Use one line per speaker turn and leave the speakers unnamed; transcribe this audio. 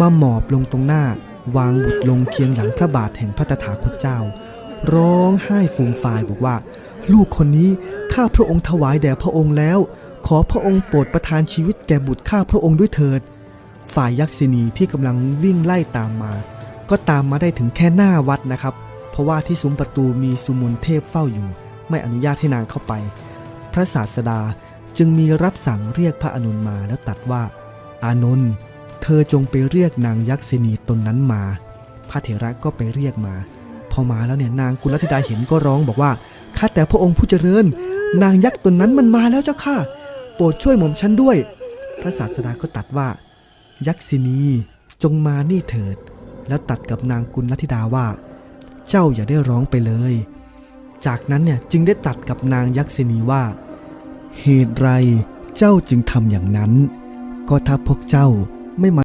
มาหมอบลงตรงหน้าวางบุตรลงเคียงหลังพระบาทแห่งพระตถาคตเจ้า ร้องไห้ฟูมฟายบอกว่า ลูกคนนี้ข้าพระองค์ถวายแด่พระองค์แล้ว ขอพระองค์โปรดประทานชีวิตแก่บุตรข้าพระองค์ด้วยเถิด ฝ่ายยักษินีที่กำลังวิ่งไล่ตามมา ก็ตามมาได้ถึงแค่หน้าวัดนะครับ เพราะว่าที่ซุ้มประตูมีสุมนเทพเฝ้าอยู่ ไม่อนุญาตให้นางเข้าไป พระศาสดาจึงมีรับสั่งเรียกพระอานนมาแล้วตัดว่า อานนท์ เธอจงไปเรียกนางยักษินีตนนั้นมา พระเถระก็ไปเรียกมา พอมาแล้วเนี่ยนางกุลธิดาเห็นก็ร้องบอกว่าข้าแต่พระองค์ผู้เจริญ นางยักษ์ตนนั้นมันมาแล้วเจ้าค่ะ โปรดช่วยหม่อมฉันด้วย พระศาสดาก็ตัดว่า ยักษินีจงมานี่เถิด แล้วตัดกับนางกุลธิดาว่า เจ้าอย่าได้ร้องไปเลย จากนั้นเนี่ยจึงได้ตัดกับนางยักษินีว่า เหตุไรเจ้าจึงทำอย่างนั้น ก็ถ้าพวกเจ้า ไม่มา